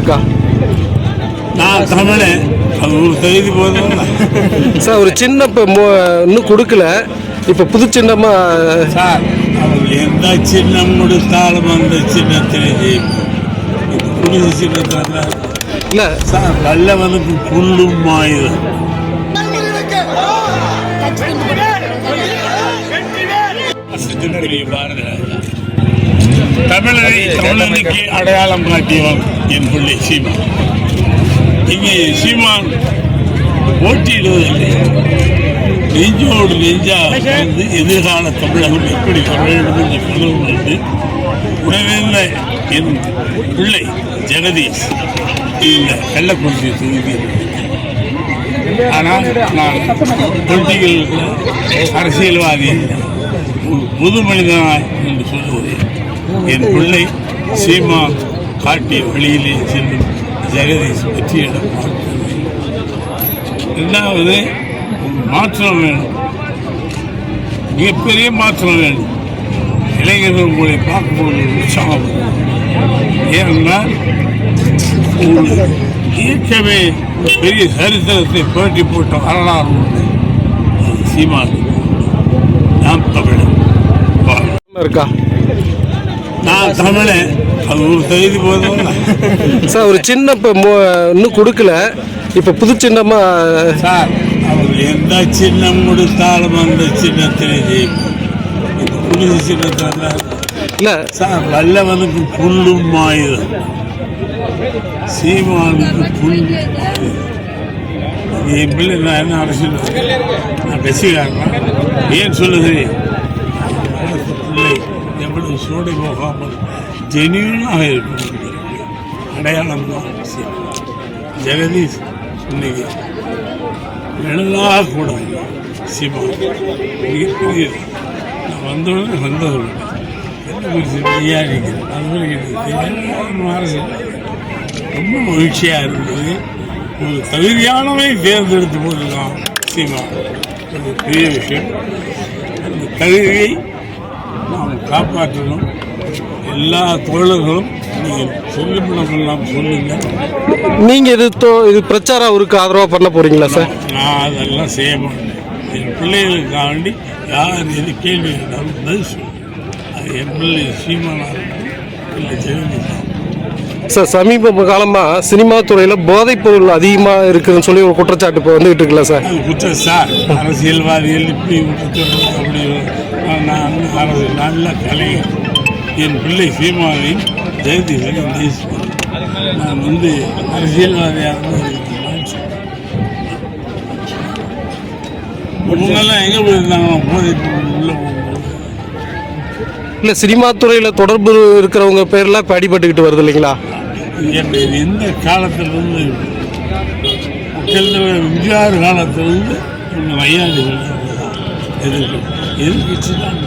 இருக்கா? நான் தமிழன் அது ஒரு தகுதி போதும். சார் ஒரு சின்ன இப்போ இன்னும் கொடுக்கல. இப்போ புது சின்னமா சார் எந்த சின்னம் கொடுத்தாலும் அந்த சின்னத்தில் ஜெயிப்போம். புனித சின்னத்தில் இல்லை. சார் நல்லவனுக்கு புல்லும் சின்னத்திரிய பாரத ராஜா. தமிழனை தமிழனுக்கு அடையாளம் காட்டியவன் என் பிள்ளை சீமான். இங்கே சீமான் போட்டியிடுவதில்லை. நெஞ்சோடு நெஞ்சா வந்து எதிர்கால தமிழகம் எப்படி வர வேண்டும் என்று கனவு கண்டு உடனிருந்த என் பிள்ளை ஜெகதீஷ். இந்த கள்ளக்குறிச்சி தொகுதியில் ஆனால் நான் பொலிட்டிக்கல் அரசியல்வாதி பொது மனிதனாய் என்று சொல்லுகிறேன். என் பிள்ளை சீமா காட்டிய வழியிலே செல்லும் ஜெகதீஷ் வெற்றியிடம் ரெண்டாவது மாற்றம் வேணும். மிகப்பெரிய மாற்றம் வேணும். இளைஞர்கள் உங்களை பார்க்கும்போது உற்சாகம் ஏனென்றால் இயற்கவே பெரிய சரித்திரத்தை புரட்டி போட்ட வரலாறு உண்டு சீமான். நாம் தமிழன் இருக்கா? நான் தமிழன். அது ஒரு தகுதி போதும் சார் ஒரு சின்ன இப்போ இன்னும் கொடுக்கல. இப்போ புது சின்னமா சார் அவங்க எந்த சின்னம் கொடுத்தாலும் அந்த சின்னத்தில் ஜெயிப்போம் புனித சின்னத்தில் இல்லை. சார் வல்லவனுக்கு புல்லும் ஆயுதம். சீமானுக்கு புல். என் பிள்ளை நான் என்ன அரசியல்? நான் கட்சிக்காரன் ஏன் சொல்லுகிறேன் மனசோடு போகாமல் ஜெனியூனாக இருக்கும் என்பதற்கு அடையாளம் தான் அவசியம். ஜெகதீஷ் இன்னைக்கு நிழலாக கூட சீமா மிகப்பெரிய நான் வந்தவுடனே வந்தவர்கள் என்ன குறித்து ஐயா நிற்கிறேன் எனக்கு ரொம்ப மகிழ்ச்சியாக இருந்தது ஒரு தகுதியானவை தேர்ந்தெடுத்து போதுதான் சீமா அது பெரிய விஷயம் அந்த தகுதியை நாம் காப்பாற்றணும். எல்லா தோழர்களும் நீங்கள் சொல்லுமிடமெல்லாம் சொல்லுங்கள். நீங்கள் இது தோ இது பிரச்சாரம் அவருக்கு ஆதரவாக பண்ண போறீங்களா சார்? நான் அதெல்லாம் செய்ய மாட்டேன். என் பிள்ளைகளுக்காக வேண்டி யார் எது கேள்வி கேட்டாலும் பதில் சொல்லுவேன் அது என் பிள்ளை சீமானாக இல்லை ஜெகதீஷ் சார் சமீப காலமாக சினிமா துறையில் போதைப் பொருள் அதிகமாக இருக்குதுன்னு சொல்லி ஒரு குற்றச்சாட்டு இப்போ வந்துகிட்டு இருக்குல்ல சார்? அது குற்றம் சார். அரசியல்வாதிகள் இப்படி குற்றம் அப்படி நான் நான் நல்ல கலைஞர். என் பிள்ளை சீமாவின் ஜெயந்தி நான் வந்து அரசியல்வாதியாக முன்னெல்லாம் எங்கே போயிருந்தாங்க? போதை பொருள். இல்லை சினிமா துறையில் தொடர்பு இருக்கிறவங்க பேர்லாம் இப்போ அடிபட்டுக்கிட்டு வருது இல்லைங்களா? எந்த காலத்திலிருந்து விஜயாறு காலத்திலிருந்து இவங்க எதிர்க்கு எதிர்கட்சி தான்